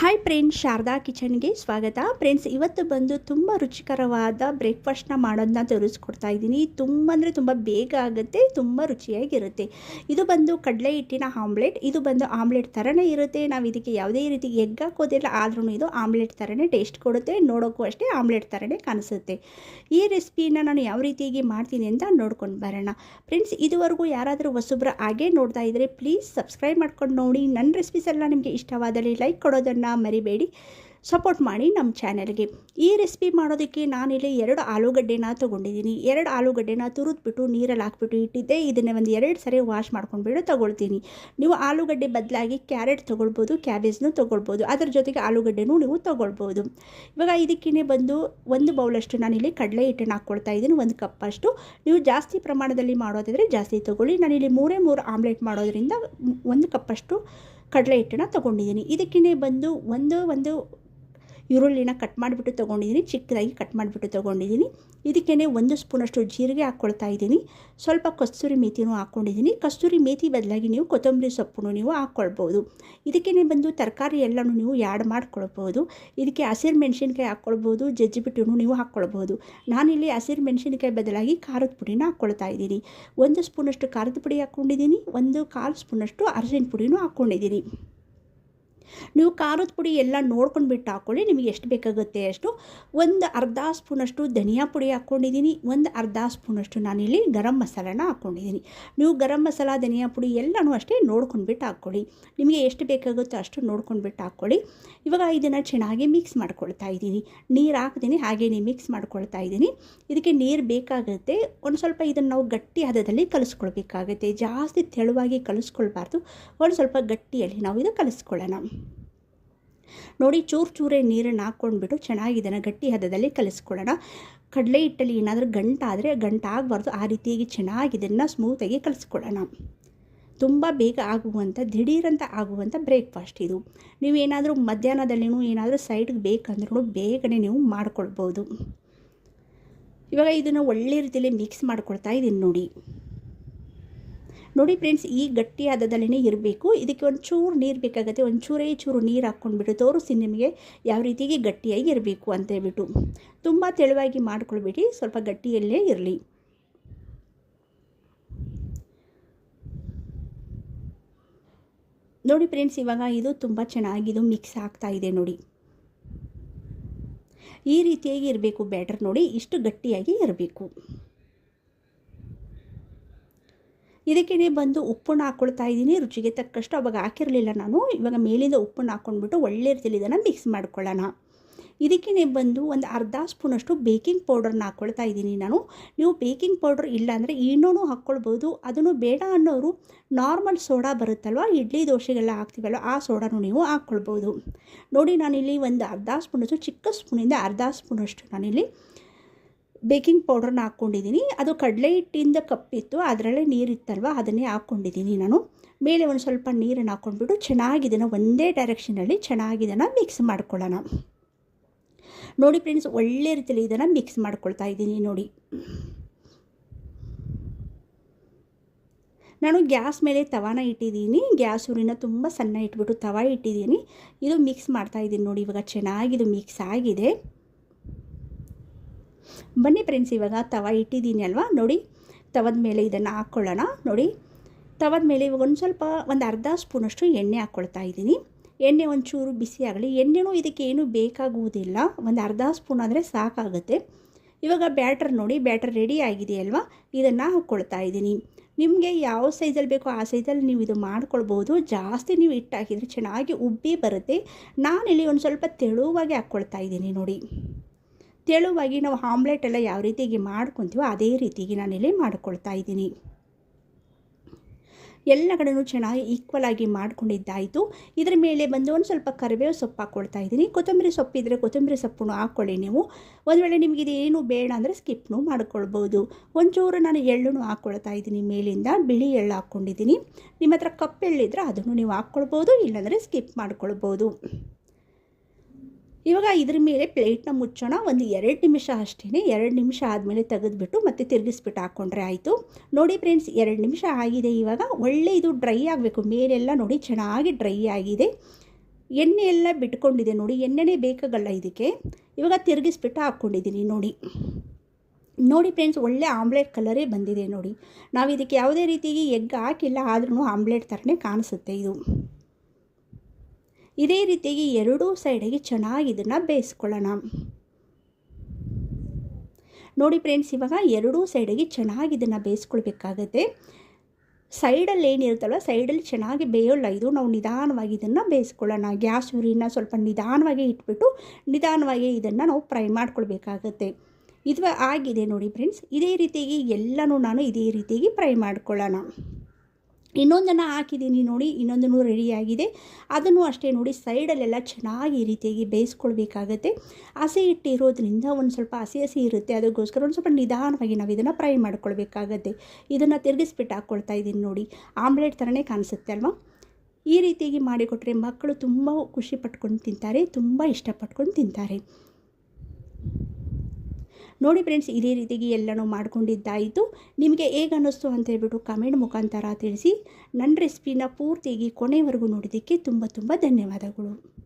Hi friends Sharada ಕಿಚನ್ಗೆ ಸ್ವಾಗತ. Friends ಇವತ್ತು ಬಂದು ತುಂಬ ರುಚಿಕರವಾದ ಬ್ರೇಕ್ಫಾಸ್ಟ್ನ ಮಾಡೋದನ್ನ ತೋರಿಸ್ಕೊಡ್ತಾ ಇದ್ದೀನಿ. ತುಂಬ ಅಂದರೆ ತುಂಬ ಬೇಗ ಆಗುತ್ತೆ, ತುಂಬ ರುಚಿಯಾಗಿರುತ್ತೆ. ಇದು ಬಂದು ಕಡಲೆ ಹಿಟ್ಟಿನ ಆಮ್ಲೆಟ್, ಇದು ಬಂದು ಆಮ್ಲೆಟ್ ಥರನೇ ಇರುತ್ತೆ. ನಾವು ಇದಕ್ಕೆ ಯಾವುದೇ ರೀತಿ ಎಗ್ ಹಾಕೋದಿಲ್ಲ, ಆದ್ರೂ ಇದು ಆಮ್ಲೆಟ್ ಥರನೇ ಟೇಸ್ಟ್ ಕೊಡುತ್ತೆ. ನೋಡೋಕ್ಕೂ ಅಷ್ಟೇ ಆಮ್ಲೆಟ್ ಥರನೇ ಕಾಣಿಸುತ್ತೆ. ಈ ರೆಸಿಪಿನ ನಾನು ಯಾವ ರೀತಿಯಾಗಿ ಮಾಡ್ತೀನಿ ಅಂತ ನೋಡ್ಕೊಂಡು ಬರೋಣ. ಫ್ರೆಂಡ್ಸ್ ಇದುವರೆಗೂ ಯಾರಾದರೂ ಹೊಸಬ್ರ ಹಾಗೆ ನೋಡ್ತಾ ಇದ್ದರೆ ಪ್ಲೀಸ್ ಸಬ್ಸ್ಕ್ರೈಬ್ ಮಾಡ್ಕೊಂಡು ನೋಡಿ. ನನ್ನ ರೆಸಿಪೀಸ್ ಎಲ್ಲ ನಿಮಗೆ ಇಷ್ಟವಾದಲ್ಲಿ ಲೈಕ್ ಕೊಡೋದನ್ನು ಮರಿಬೇಡಿ. ಸಪೋರ್ಟ್ ಮಾಡಿ ನಮ್ಮ ಚಾನೆಲ್ಗೆ. ಈ ರೆಸಿಪಿ ಮಾಡೋದಕ್ಕೆ ನಾನಿಲ್ಲಿ ಎರಡು ಆಲೂಗಡ್ಡೆನ ತೊಗೊಂಡಿದ್ದೀನಿ. ಎರಡು ಆಲೂಗಡ್ಡೆನ ತುರಿದ್ಬಿಟ್ಟು ನೀರಲ್ಲಿ ಹಾಕ್ಬಿಟ್ಟು ಇಟ್ಟಿದ್ದೆ. ಇದನ್ನೇ ಒಂದು ಎರಡು ಸರಿ ವಾಶ್ ಮಾಡ್ಕೊಂಡ್ಬಿಟ್ಟು ತೊಗೊಳ್ತೀನಿ. ನೀವು ಆಲೂಗಡ್ಡೆ ಬದಲಾಗಿ ಕ್ಯಾರೆಟ್ ತೊಗೊಳ್ಬೋದು, ಕ್ಯಾಬೇಜ್ನು ತೊಗೊಳ್ಬೋದು. ಅದ್ರ ಜೊತೆಗೆ ಆಲೂಗಡ್ಡೆನೂ ನೀವು ತೊಗೊಳ್ಬೋದು. ಇವಾಗ ಇದಕ್ಕೇ ಬಂದು ಒಂದು ಬೌಲಷ್ಟು ನಾನಿಲ್ಲಿ ಕಡಲೆ ಹಿಟ್ಟನ್ನು ಹಾಕ್ಕೊಳ್ತಾ ಇದ್ದೀನಿ. ಒಂದು ಕಪ್ಪಷ್ಟು. ನೀವು ಜಾಸ್ತಿ ಪ್ರಮಾಣದಲ್ಲಿ ಮಾಡೋದಾದರೆ ಜಾಸ್ತಿ ತೊಗೊಳ್ಳಿ. ನಾನಿಲ್ಲಿ ಮೂರೇ ಮೂರು ಆಮ್ಲೆಟ್ ಮಾಡೋದ್ರಿಂದ ಒಂದು ಕಪ್ಪಷ್ಟು ಕಡಲೆ ಹಿಟ್ಟನ್ನು ತೊಗೊಂಡಿದ್ದೀನಿ. ಇದಕ್ಕೇ ಬಂದು ಒಂದು ಒಂದು ಈರುಳ್ಳಿನ ಕಟ್ ಮಾಡಿಬಿಟ್ಟು ತೊಗೊಂಡಿದ್ದೀನಿ, ಚಿಕ್ಕದಾಗಿ ಕಟ್ ಮಾಡಿಬಿಟ್ಟು ತೊಗೊಂಡಿದ್ದೀನಿ. ಇದಕ್ಕೇ ಒಂದು ಸ್ಪೂನಷ್ಟು ಜೀರಿಗೆ ಹಾಕ್ಕೊಳ್ತಾ ಇದ್ದೀನಿ. ಸ್ವಲ್ಪ ಕಸ್ತೂರಿ ಮೇಥಿನೂ ಹಾಕ್ಕೊಂಡಿದ್ದೀನಿ ಕಸ್ತೂರಿ ಮೇಥಿ ಬದಲಾಗಿ ನೀವು ಕೊತ್ತಂಬರಿ ಸೊಪ್ಪನ್ನು ನೀವು ಹಾಕ್ಕೊಳ್ಬೋದು ಇದಕ್ಕೇ ಬಂದು ತರಕಾರಿ ಎಲ್ಲನೂ ನೀವು ಆ್ಯಡ್ ಮಾಡ್ಕೊಳ್ಬೋದು. ಇದಕ್ಕೆ ಹಸಿರು ಮೆಣಸಿನ್ಕಾಯಿ ಹಾಕ್ಕೊಳ್ಬೋದು ಜಜ್ಜಿಬಿಟ್ಟು ನೀವು ಹಾಕ್ಕೊಳ್ಬೋದು ನಾನಿಲ್ಲಿ ಹಸಿರು ಮೆಣಸಿನ್ಕಾಯಿ ಬದಲಾಗಿ ಖಾರದ ಪುಡಿನ ಹಾಕ್ಕೊಳ್ತಾ ಇದ್ದೀನಿ. ಒಂದು ಸ್ಪೂನಷ್ಟು ಖಾರದ ಪುಡಿ ಹಾಕ್ಕೊಂಡಿದ್ದೀನಿ ಒಂದು ಕಾಲು ಸ್ಪೂನಷ್ಟು ಅರಸಿನ ಪುಡಿನೂ ಹಾಕ್ಕೊಂಡಿದ್ದೀನಿ ನೀವು ಖಾರದ ಪುಡಿ ಎಲ್ಲ ನೋಡ್ಕೊಂಡು ಬಿಟ್ಟು ಹಾಕ್ಕೊಳ್ಳಿ ನಿಮಗೆ ಎಷ್ಟು ಬೇಕಾಗುತ್ತೆ ಅಷ್ಟು. ಒಂದು ಅರ್ಧ ಸ್ಪೂನಷ್ಟು ಧನಿಯಾ ಪುಡಿ ಹಾಕ್ಕೊಂಡಿದ್ದೀನಿ, ಒಂದು ಅರ್ಧ ಸ್ಪೂನಷ್ಟು ನಾನಿಲ್ಲಿ ಗರಂ ಮಸಾಲಾನ ಹಾಕ್ಕೊಂಡಿದ್ದೀನಿ. ನೀವು ಗರಂ ಮಸಾಲ, ಧನಿಯಾ ಪುಡಿ ಎಲ್ಲನೂ ಅಷ್ಟೇ ನೋಡ್ಕೊಂಡ್ಬಿಟ್ಟು ಹಾಕ್ಕೊಳ್ಳಿ ನಿಮಗೆ ಎಷ್ಟು ಬೇಕಾಗುತ್ತೋ ಅಷ್ಟು ನೋಡ್ಕೊಂಡ್ಬಿಟ್ಟು ಹಾಕ್ಕೊಳ್ಳಿ ಇವಾಗ ಇದನ್ನು ಚೆನ್ನಾಗಿ ಮಿಕ್ಸ್ ಮಾಡ್ಕೊಳ್ತಾ ಇದ್ದೀನಿ. ನೀರು ಹಾಕ್ತೀನಿ, ಹಾಗೇನೆ ಮಿಕ್ಸ್ ಮಾಡ್ಕೊಳ್ತಾ ಇದ್ದೀನಿ. ಇದಕ್ಕೆ ನೀರು ಬೇಕಾಗುತ್ತೆ. ಒಂದು ಸ್ವಲ್ಪ ಇದನ್ನು ನಾವು ಗಟ್ಟಿ ಹದದಲ್ಲಿ ಕಲಿಸ್ಕೊಳ್ಬೇಕಾಗುತ್ತೆ. ಜಾಸ್ತಿ ತೆಳುವಾಗಿ ಕಲಿಸ್ಕೊಳ್ಬಾರ್ದು. ಒಂದು ಸ್ವಲ್ಪ ಗಟ್ಟಿಯಲ್ಲಿ ನಾವು ಇದು ಕಲಿಸ್ಕೊಳ್ಳೋಣ. ನೋಡಿ ಚೂರು ಚೂರೇ ನೀರನ್ನು ಹಾಕ್ಕೊಂಡ್ಬಿಟ್ಟು ಚೆನ್ನಾಗಿ ಇದನ್ನು ಗಟ್ಟಿ ಹದದಲ್ಲಿ ಕಲಿಸ್ಕೊಳ್ಳೋಣ. ಕಡಲೆ ಹಿಟ್ಟಲ್ಲಿ ಏನಾದರೂ ಗಂಟಾದರೆ ಗಂಟಾಗಬಾರ್ದು ಆ ರೀತಿಯಾಗಿ ಚೆನ್ನಾಗಿ ಇದನ್ನು ಸ್ಮೂತಾಗಿ ಕಲಿಸ್ಕೊಳ್ಳೋಣ. ತುಂಬ ಬೇಗ ಆಗುವಂಥ ದಿಢೀರಂತ ಆಗುವಂಥ ಬ್ರೇಕ್ಫಾಸ್ಟ್ ಇದು. ನೀವೇನಾದರೂ ಮಧ್ಯಾಹ್ನದಲ್ಲಿನೂ ಏನಾದರೂ ಸೈಡ್ಗೆ ಬೇಕಂದ್ರೂ ಬೇಗನೆ ನೀವು ಮಾಡ್ಕೊಳ್ಬೋದು. ಇವಾಗ ಇದನ್ನು ಒಳ್ಳೆ ರೀತಿಯಲ್ಲಿ ಮಿಕ್ಸ್ ಮಾಡ್ಕೊಳ್ತಾ ಇದ್ದೀನಿ ನೋಡಿ. ನೋಡಿ ಫ್ರೆಂಡ್ಸ್, ಈ ಗಟ್ಟಿ ಹದದಲ್ಲೇ ಇರಬೇಕು. ಇದಕ್ಕೆ ಒಂದು ಚೂರು ನೀರು ಬೇಕಾಗುತ್ತೆ. ಒಂದು ಚೂರೇ ಚೂರು ನೀರು ಹಾಕ್ಕೊಂಡ್ಬಿಟ್ಟು ತೋರಿಸಿ ನಿಮಗೆ ಯಾವ ರೀತಿಗೆ ಗಟ್ಟಿಯಾಗಿ ಇರಬೇಕು ಅಂತ ಹೇಳ್ಬಿಟ್ಟು. ತುಂಬ ತೆಳುವಾಗಿ ಮಾಡ್ಕೊಳ್ಬೇಡಿ. ಸ್ವಲ್ಪ ಗಟ್ಟಿಯಲ್ಲೇ ಇರಲಿ. ನೋಡಿ ಫ್ರೆಂಡ್ಸ್, ಇವಾಗ ಇದು ತುಂಬ ಚೆನ್ನಾಗಿದು ಮಿಕ್ಸ್ ಆಗ್ತಾ ಇದೆ ನೋಡಿ. ಈ ರೀತಿಯಾಗಿ ಇರಬೇಕು ಬ್ಯಾಟರ್ ನೋಡಿ, ಇಷ್ಟು ಗಟ್ಟಿಯಾಗಿ ಇರಬೇಕು. ಇದಕ್ಕೇ ಬಂದು ಉಪ್ಪನ್ನು ಹಾಕ್ಕೊಳ್ತಾ ಇದ್ದೀನಿ, ರುಚಿಗೆ ತಕ್ಕಷ್ಟು ಅವಾಗ ಹಾಕಿರಲಿಲ್ಲ ನಾನು. ಇವಾಗ ಮೇಲಿಂದ ಉಪ್ಪನ್ನು ಹಾಕ್ಕೊಂಡ್ಬಿಟ್ಟು ಒಳ್ಳೆ ರೀತಿಯಲ್ಲಿ ಇದನ್ನು ಮಿಕ್ಸ್ ಮಾಡ್ಕೊಳ್ಳೋಣ. ಇದಕ್ಕೇ ಬಂದು ಒಂದು ಅರ್ಧ ಸ್ಪೂನಷ್ಟು ಬೇಕಿಂಗ್ ಪೌಡರ್ನ ಹಾಕ್ಕೊಳ್ತಾ ಇದ್ದೀನಿ ನಾನು. ನೀವು ಬೇಕಿಂಗ್ ಪೌಡ್ರ್ ಇಲ್ಲಾಂದರೆ ಇನ್ನೂ ಹಾಕ್ಕೊಳ್ಬೋದು ಅದನ್ನು ಬೇಡ ಅನ್ನೋರು ನಾರ್ಮಲ್ ಸೋಡಾ ಬರುತ್ತಲ್ವ? ಇಡ್ಲಿ ದೋಸೆಗೆಲ್ಲ ಹಾಕ್ತೀವಲ್ಲ, ಆ ಸೋಡಾನು ನೀವು ಹಾಕ್ಕೊಳ್ಬೋದು ನೋಡಿ ನಾನಿಲ್ಲಿ ಒಂದು ಅರ್ಧ ಸ್ಪೂನಷ್ಟು ಚಿಕ್ಕ ಸ್ಪೂನಿಂದ ಅರ್ಧ ಸ್ಪೂನಷ್ಟು ನಾನಿಲ್ಲಿ ಬೇಕಿಂಗ್ ಪೌಡ್ರನ್ನ ಹಾಕ್ಕೊಂಡಿದ್ದೀನಿ ಅದು ಕಡಲೆ ಹಿಟ್ಟಿಂದ ಕಪ್ಪಿತ್ತು ಅದರಲ್ಲೇ ನೀರಿತ್ತಲ್ವ ಅದನ್ನೇ ಹಾಕ್ಕೊಂಡಿದ್ದೀನಿ ನಾನು. ಮೇಲೆ ಒಂದು ಸ್ವಲ್ಪ ನೀರನ್ನು ಹಾಕ್ಕೊಂಡ್ಬಿಟ್ಟು ಚೆನ್ನಾಗಿ ಒಂದೇ ಡೈರೆಕ್ಷನಲ್ಲಿ ಚೆನ್ನಾಗಿ ಮಿಕ್ಸ್ ಮಾಡ್ಕೊಳ್ಳೋಣ. ನೋಡಿ ಫ್ರೆಂಡ್ಸ್ ಒಳ್ಳೆ ರೀತಿಯಲ್ಲಿ ಇದನ್ನು ಮಿಕ್ಸ್ ಮಾಡ್ಕೊಳ್ತಾ ಇದ್ದೀನಿ ನೋಡಿ. ನಾನು ಗ್ಯಾಸ್ ಮೇಲೆ ತವಾನ ಇಟ್ಟಿದ್ದೀನಿ ಗ್ಯಾಸ್ ಊರಿನ ತುಂಬ ಸಣ್ಣ ಇಟ್ಬಿಟ್ಟು ತವ ಇಟ್ಟಿದ್ದೀನಿ ಇದು ಮಿಕ್ಸ್ ಮಾಡ್ತಾ ಇದ್ದೀನಿ ನೋಡಿ, ಇವಾಗ ಚೆನ್ನಾಗಿದು ಮಿಕ್ಸ್ ಆಗಿದೆ. ಬನ್ನಿ ಫ್ರೆಂಡ್ಸ್, ಇವಾಗ ತವ ಇಟ್ಟಿದ್ದೀನಿ ಅಲ್ವಾ? ನೋಡಿ, ತವದ ಮೇಲೆ ಇದನ್ನು ಹಾಕ್ಕೊಳ್ಳೋಣ ನೋಡಿ, ತವದ ಮೇಲೆ ಇವಾಗ ಒಂದು ಸ್ವಲ್ಪ, ಒಂದು ಅರ್ಧ ಸ್ಪೂನಷ್ಟು ಎಣ್ಣೆ ಹಾಕ್ಕೊಳ್ತಾ ಇದ್ದೀನಿ. ಎಣ್ಣೆ ಒಂಚೂರು ಬಿಸಿ ಆಗಲಿ. ಎಣ್ಣೆನೂ ಇದಕ್ಕೆ ಏನೂ ಬೇಕಾಗುವುದಿಲ್ಲ. ಒಂದು ಅರ್ಧ ಸ್ಪೂನ್ ಅಂದರೆ ಸಾಕಾಗುತ್ತೆ. ಇವಾಗ ಬ್ಯಾಟರ್ ನೋಡಿ, ಬ್ಯಾಟರ್ ರೆಡಿ ಆಗಿದೆ ಅಲ್ವಾ? ಇದನ್ನು ಹಾಕ್ಕೊಳ್ತಾ ಇದ್ದೀನಿ. ನಿಮಗೆ ಯಾವ ಸೈಜಲ್ಲಿ ಬೇಕೋ ಆ ಸೈಜಲ್ಲಿ ನೀವು ಇದು ಮಾಡ್ಕೊಳ್ಬೋದು. ಜಾಸ್ತಿ ನೀವು ಇಟ್ಟಾಕಿದರೆ ಚೆನ್ನಾಗಿ ಉಬ್ಬಿ ಬರುತ್ತೆ. ನಾನಿಲ್ಲಿ ಒಂದು ಸ್ವಲ್ಪ ತೆಳುವಾಗಿ ಹಾಕ್ಕೊಳ್ತಾ ಇದ್ದೀನಿ ನೋಡಿ. ತೆಳುವಾಗಿ ನಾವು ಆಮ್ಲೆಟ್ ಎಲ್ಲ ಯಾವ ರೀತಿಯಾಗಿ ಮಾಡ್ಕೊತೀವೋ ಅದೇ ರೀತಿಯಾಗಿ ನಾನಿಲ್ಲಿ ಮಾಡ್ಕೊಳ್ತಾ ಇದ್ದೀನಿ. ಎಲ್ಲ ಕಡೆಯೂ ಚೆನ್ನಾಗಿ ಈಕ್ವಲ್ ಆಗಿ ಮಾಡ್ಕೊಂಡಿದ್ದಾಯಿತು. ಇದರ ಮೇಲೆ ಬಂದು ಒಂದು ಸ್ವಲ್ಪ ಕರಿಬೇವು ಸೊಪ್ಪು ಹಾಕ್ಕೊಳ್ತಾ ಇದ್ದೀನಿ. ಕೊತ್ತಂಬರಿ ಸೊಪ್ಪಿದ್ರೆ ಕೊತ್ತಂಬರಿ ಸೊಪ್ಪನ್ನು ಹಾಕ್ಕೊಳ್ಳಿ ನೀವು. ಒಂದು ವೇಳೆ ನಿಮಗೆ ಇದೇನು ಬೇಡ ಅಂದರೆ ಸ್ಕಿಪ್ನು ಮಾಡ್ಕೊಳ್ಬೋದು. ಒಂಚೂರು ನಾನು ಎಳ್ಳನ್ನು ಹಾಕ್ಕೊಳ್ತಾ ಇದ್ದೀನಿ ಮೇಲಿಂದ. ಬಿಳಿ ಎಳ್ಳು ಹಾಕ್ಕೊಂಡಿದ್ದೀನಿ ನಿಮ್ಮ ಹತ್ರ ಕಪ್ಪೆಳ್ಳಿದ್ರೆ ಅದನ್ನು ನೀವು ಹಾಕ್ಕೊಳ್ಬೋದು ಇಲ್ಲಾಂದರೆ ಸ್ಕಿಪ್ ಮಾಡ್ಕೊಳ್ಬೋದು. ಇವಾಗ ಇದ್ರ ಮೇಲೆ ಪ್ಲೇಟ್ನ ಮುಚ್ಚೋಣ. ಒಂದು ಎರಡು ನಿಮಿಷ ಅಷ್ಟೇ ಎರಡು ನಿಮಿಷ ಆದಮೇಲೆ ತೆಗೆದುಬಿಟ್ಟು ಮತ್ತೆ ತಿರುಗಿಸ್ಬಿಟ್ಟು ಹಾಕ್ಕೊಂಡ್ರೆ ಆಯಿತು. ನೋಡಿ ಫ್ರೆಂಡ್ಸ್ ಎರಡು ನಿಮಿಷ ಆಗಿದೆ ಇವಾಗ. ಒಳ್ಳೆ ಇದು ಡ್ರೈ ಆಗಬೇಕು. ಮೇಲೆಲ್ಲ ನೋಡಿ ಚೆನ್ನಾಗಿ ಡ್ರೈ ಆಗಿದೆ. ಎಣ್ಣೆ ಎಲ್ಲ ಬಿಟ್ಕೊಂಡಿದೆ ನೋಡಿ. ಎಣ್ಣೆನೇ ಬೇಕಾಗಲ್ಲ ಇದಕ್ಕೆ. ಇವಾಗ ತಿರುಗಿಸ್ಬಿಟ್ಟು ಹಾಕ್ಕೊಂಡಿದ್ದೀನಿ ನೋಡಿ. ನೋಡಿ ಫ್ರೆಂಡ್ಸ್ ಒಳ್ಳೆ ಆಮ್ಲೆಟ್ ಕಲರೇ ಬಂದಿದೆ ನೋಡಿ. ನಾವು ಇದಕ್ಕೆ ಯಾವುದೇ ರೀತಿಗೆ ಎಗ್ ಹಾಕಿಲ್ಲ ಆದ್ರೂ ಆಮ್ಲೆಟ್ ಥರನೇ ಕಾಣಿಸುತ್ತೆ ಇದು. ಇದೇ ರೀತಿಯಾಗಿ ಎರಡೂ ಸೈಡಿಗೆ ಚೆನ್ನಾಗಿ ಇದನ್ನು ಬೇಯಿಸ್ಕೊಳ್ಳೋಣ. ನೋಡಿ ಫ್ರೆಂಡ್ಸ್, ಇವಾಗ ಎರಡೂ ಸೈಡಿಗೆ ಚೆನ್ನಾಗಿ ಇದನ್ನು ಬೇಯಿಸ್ಕೊಳ್ಬೇಕಾಗತ್ತೆ. ಸೈಡಲ್ಲಿ ಏನಿರುತ್ತಲ್ಲ ಸೈಡಲ್ಲಿ ಚೆನ್ನಾಗಿ ಬೇಯೋಲ್ಲ. ಇದು ನಾವು ನಿಧಾನವಾಗಿ ಇದನ್ನು ಬೇಯಿಸ್ಕೊಳ್ಳೋಣ. ಗ್ಯಾಸ್ ಉರಿನ ಸ್ವಲ್ಪ ನಿಧಾನವಾಗಿ ಇಟ್ಬಿಟ್ಟು ನಿಧಾನವಾಗಿ ಇದನ್ನು ನಾವು ಫ್ರೈ ಮಾಡ್ಕೊಳ್ಬೇಕಾಗತ್ತೆ. ಇದು ಆಗಿದೆ ನೋಡಿ ಫ್ರೆಂಡ್ಸ್, ಇದೇ ರೀತಿಯಾಗಿ ಎಲ್ಲನೂ ನಾನು ಇದೇ ರೀತಿಯಾಗಿ ಫ್ರೈ ಮಾಡ್ಕೊಳ್ಳೋಣ. ಇನ್ನೊಂದನ್ನು ಹಾಕಿದ್ದೀನಿ ನೋಡಿ, ಇನ್ನೊಂದನ್ನು ರೆಡಿಯಾಗಿದೆ ಅದನ್ನು ಅಷ್ಟೇ ನೋಡಿ ಸೈಡಲ್ಲೆಲ್ಲ ಚೆನ್ನಾಗಿ ಈ ರೀತಿಯಾಗಿ ಬೇಯಿಸ್ಕೊಳ್ಬೇಕಾಗತ್ತೆ. ಹಸಿ ಇಟ್ಟಿರೋದ್ರಿಂದ ಒಂದು ಸ್ವಲ್ಪ ಹಸಿ ಹಸಿ ಇರುತ್ತೆ. ಅದಕ್ಕೋಸ್ಕರ ಒಂದು ಸ್ವಲ್ಪ ನಿಧಾನವಾಗಿ ನಾವು ಇದನ್ನು ಫ್ರೈ ಮಾಡ್ಕೊಳ್ಬೇಕಾಗತ್ತೆ. ಇದನ್ನು ತಿರುಗಿಸ್ಬಿಟ್ಟು ಹಾಕ್ಕೊಳ್ತಾ ಇದ್ದೀನಿ ನೋಡಿ. ಆಮ್ಲೆಟ್ ಥರನೇ ಕಾಣಿಸುತ್ತೆ ಅಲ್ವಾ? ಈ ರೀತಿಯಾಗಿ ಮಾಡಿಕೊಟ್ರೆ ಮಕ್ಕಳು ತುಂಬ ಖುಷಿ ಪಟ್ಕೊಂಡು ತಿಂತಾರೆ, ತುಂಬ ಇಷ್ಟಪಟ್ಕೊಂಡು ತಿಂತಾರೆ. ನೋಡಿ ಫ್ರೆಂಡ್ಸ್ ಇದೇ ರೀತಿಗೆ ಎಲ್ಲನೂ ಮಾಡ್ಕೊಂಡಿದ್ದಾಯಿತು. ನಿಮಗೆ ಹೇಗೆ ಅನ್ನಿಸ್ತು ಅಂತ ಹೇಳ್ಬಿಟ್ಟು ಕಮೆಂಟ್ ಮುಖಾಂತರ ತಿಳಿಸಿ. ನನ್ನ ರೆಸಿಪಿನ ಪೂರ್ತಿಯಾಗಿ ಕೊನೆವರೆಗೂ ನೋಡಿದ್ದಕ್ಕೆ ತುಂಬ ತುಂಬ ಧನ್ಯವಾದಗಳು.